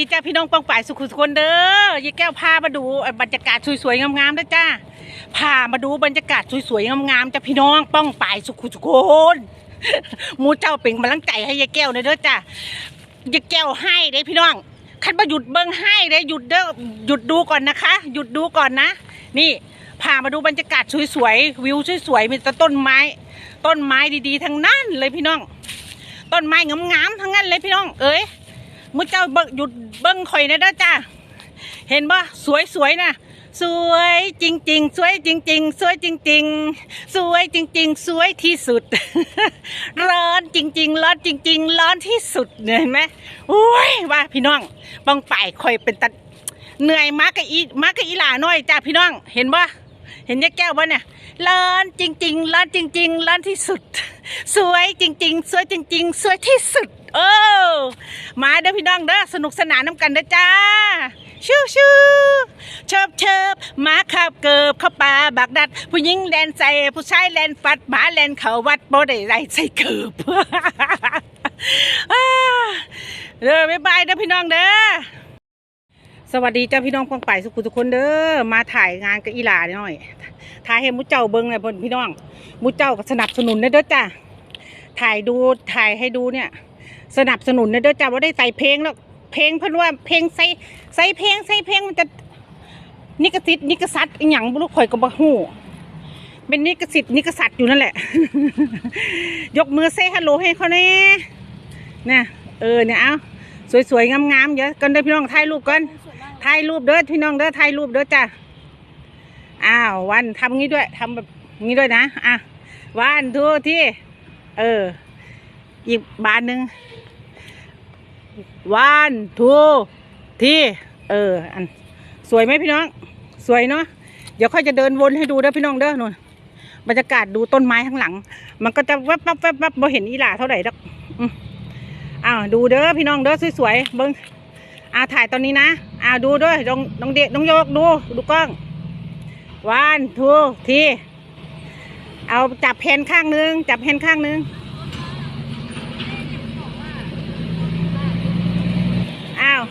ดีจ้าพี่น้องปองป่ายสุขุสุคนเด้อยายแก้วพามาดูบรรยากาศสวยๆงามๆด้วยจ้าพามาดูบรรยากาศสวยๆงามๆจ้าพี่น้องป้องป่ายสุขุสุคนหมูเจ้าเป็นกำลังใจให้ยายแก้วเลยเด้อจ้ายายแก้วให้เด้พี่น้องคันมาหยุดเบิ้งให้เด้หยุดเด้อหยุดดูก่อนนะคะ หยุดดูก่อนนะ นี่พามาดูบรรยากาศสวยๆวิวสวยๆมีแต่ต้นไม้ ต้นไม้ดีๆทั้งนั้นเลยพี่น้อง ต้นไม้งามๆทั้งนั้นเลยพี่น้อง เอ้ย มุเจ้าเบิกหยุดเบิ้งข่อยนะเด้จ้าเห็นบ่สวยสวยๆนะสวยจริง ๆ สวยจริง ๆ สวยจริง ๆ สวยจริง ๆ สวยที่สุด ร้อนจริง ๆ ร้อนจริง ๆ ร้อนที่สุดเนี่ยเห็นไหมโอ้ยว่าพี่น้องบังป่ายข่อยเป็นตัดเหนื่อยมากกับอีมากกับอีหลาน้อยจ้าพี่น้อง เห็นบ่เห็นยาแก้วบ่เนี่ยร้อนจริง ๆ ร้อนจริง ๆ ร้อนที่สุด สวยจริง ๆ สวยจริง ๆ สวยที่สุดเออ มาเด้อพี่น้องเด้อสนุกสนานน้ำกันเด้อจ้าชู้ชู้เชิบเชิบมาขับเกิบเข้าป่าบักดัด ผู้หญิงแลนใส่ผู้ชายแลนฟัดหมาแลนเขาวัดโบได้ไรใส่เกิบอ่าเด้อบ๊ายบายเด้อพี่น้องเด้อสวัสดีเจ้าพี่น้องพองไปสุขุทุกคนเด้อมาถ่ายงานกับอีหลาหน่อยถ่ายให้มุเจ้าเบิ้งเลยพี่น้องมุเจ้าก็สนับสนุนเด้อจ้าถ่ายดูถ่ายให้ดูเนี่ย สนับสนุนนะเด้อจ้าว่าได้ใส่เพลงแล้วเพลงเพิ่นว่าเพลงใส่ใส่เพลงใส่เพลงมันจะนิกสิทธิ์นิกสัตอีหยังบ่รู้ข่อยก็บ่ฮู้เป็นนิกสิทธิ์นิกสัตอยู่นั่นแหละ ยกมือเซฮัลโหลให้เขาแน่เนี่ยเออเนี่ยเอาสวยๆงามๆเดี๋ยวกันเด้อพี่น้องถ่ายรูปกันถ่ายรูปเด้อพี่น้องเด้อถ่ายรูปเด้อจ้าอ้าววันทำงี้ด้วยทำแบบงี้ด้วยนะอะวันทุกที่ เออ อีกบานหนึ่งวันทูที่เออ อัน สวยไหมพี่น้อง สวยเนาะเดี๋ยวค่อยจะเดินวนให้ดูเด้อพี่น้องเด้อนู่นบรรยากาศดูต้นไม้ข้างหลัง มันก็จะแวับวับวับวับบ่เห็นอีหลาเท่าไหร่ดอกอ้าวดูเด้อพี่น้องเด้อสวยๆเบิ้งอ่าถ่ายตอนนี้นะอ่าดูด้วยน้องน้องเด็กน้องโยกดูดูกล้องวันทูทีเอาจับแผ่นข้างนึง จับแผ่นข้างนึง อ้าว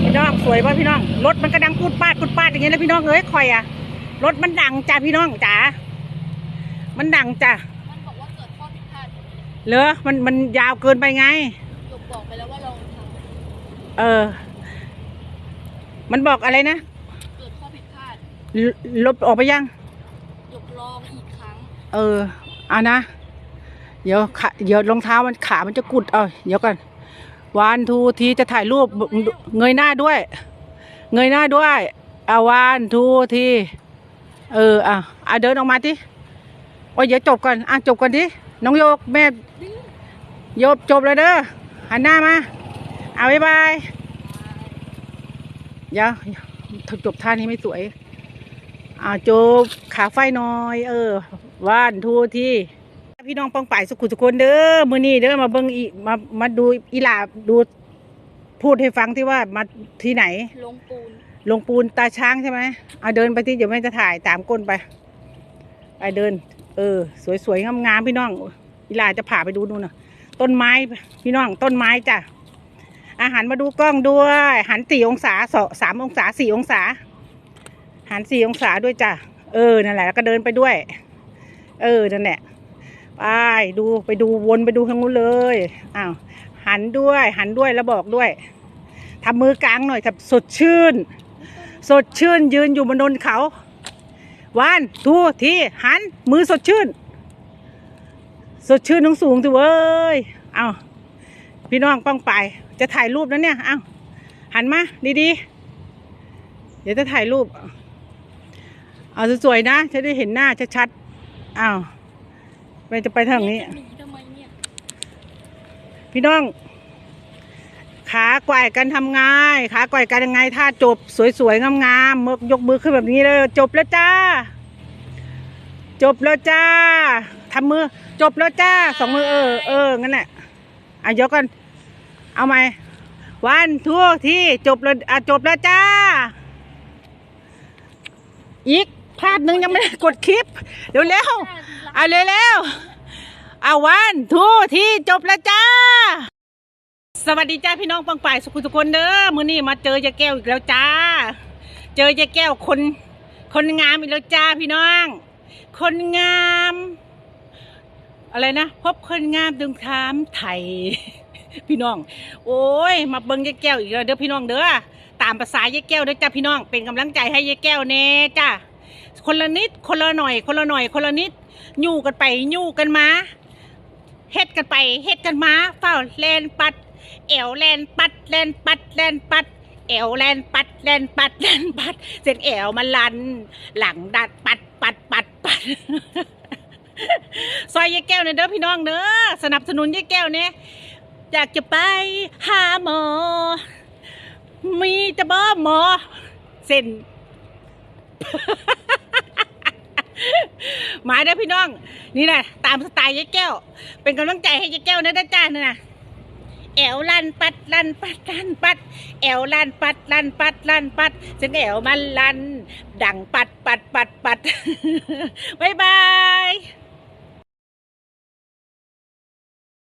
พี่น้องส วยป่ะพี่น้อง รถมันก็ดังพูดปาดพูดปาดอย่างเงี้ยแล้วพี่น้องเอ้ยคอยอะรถมันดังจ้ะพี่น้องจ๋า มันดังจ้ะมันบอกว่าเกิดข้อผิดพลาดเหรอมันมันยาวเกินไปไงหยกบอกไปแล้วว่าลองทเออ มันบอกอะไรนะำเกิดข้อผิดพลาดลลบออกไปยังหยกลองอีกครั้ง เออเอานะ เดี๋ยวขาเดี๋ยวรองเท้ามันขามันจะกุด เอาเดี๋ยวก่อน วันทูทีจะถ่ายรูปเงยหน้าด้วย เงยหน้าด้วยเอาวันทูทีเอออะอะเดินออกมาทีโอ้ยเดี๋ยวจบก่อนอะจบก่อนทีน้องโยกแม่โยบจบเลยเด้อหันหน้ามาเอาบ๊ายบายเดี๋ยวจบท่านี้ไม่สวยอ่าจบขาไฟหน้อย เออว่านทูที่ พี่น้องปองป่ายสุขุสุคนเด้อมือนี้เด้อมาเบิ่งอีมามาดูอีหลาดูพูดให้ฟังที่ว่ามาที่ไหน ลงปูน ลงปูนตาช้างใช่ไหมเอาเดินไปที่เดี๋ยวแม่จะถ่ายตามก้นไปไปเดิน เออ สวยๆงามๆพี่น้องอีหลาจะพาไปดูนู่นน่ะ ต้นไม้พี่น้องต้นไม้จ้ะอาหารมาดูกล้องด้วย หันสี่องศาสองสามองศาสี่องศา หันสี่องศาด้วยจ้ะเออนั่นแหละแล้วก็เดินไปด้วย เออนั่นแหละ ไปดูไปดูวนไปดูทางนู้นเลยอ้าวหันด้วยหันด้วยแล้วบอกด้วยทำมือกลางหน่อยแบบสดชื่น สดชื่นยืนอยู่บนนนเขาวันทูทีหันมือสดชื่น สดชื่นน้งสูงสิเว้ยเอาพี่น้องป้องไป จะถ่ายรูปแล้วเนี่ยเอาหันมาดีๆ เดี๋ยวจะถ่ายรูป เอาสวยๆนะ จะได้เห็นหน้าชัดๆอ้าว ไปจะไปทางนี้ หนีทำไมเนี่ยพี่น้อง ขาไกว่กันทำง่ายขาไกว่กันยังไงถ้าจบสวยๆงามๆมือยกมือขึ้นแบบนี้เลยจบแล้วจ้า จบแล้วจ้าทำมือ จบแล้วจ้าสองมือเออเอองั้นแหละอะยกกัน เอาไหมวันทั่วที่จบแล้วอะจบแล้วจ้า อีก ภาพหนึ่งยังไม่ได้กดคลิป เร็วๆเอาเร็วๆเอาวันทูที่จบแล้วจ้า สวัสดีจ้าพี่น้องปังป่ายสุขุทุกคนเด้อมื้อนี้มาเจอยายแก้วอีกแล้วจ้า เจอยายแก้วคน คนงามอีกแล้วจ้าพี่น้อง คนงาม อะไรนะพบคนงามดึงถามไทยพี่น้อง โอ้ย มาเบิ่งยายแก้วอีกแล้วเด้อพี่น้องเด้อตามภาษายายแก้วเด้อจ้าพี่น้องเป็นกำลังใจให้ยายแก้วแน่จ้า คนละนิด คนละหน่อย คนละหน่อย คนละนิดยู่กันไปยู่กันมาเฮ็ดกันไปเฮ็ดกันมาเฝ้าแลนปัดเอวแลนปัดแลนปัดแลนปัดเอวแลนปัดแลนปัดแลนปัด เสียงเอวมันลัน หลังดัดปัดปัดปัดปัดซอยยายแก้วเนี่ยเด้อพี่น้องเด้อสนับสนุนยายแก้วเนี่ยอยากจะไปหาหมอ มีจะบ้าหมอ เส้น มาเด้อพี่น้อง นี่นะตามสไตล์ยายแก้ว เป็นกำลังใจให้ยายแก้วนะด้าจ้าเนี่ยนะแอวลันปัดลันปัดลันปัด แอวลันปัดลันปัดลันปัดเส้นแอวมันลันดังปัดปัดปัดปัดบายบาย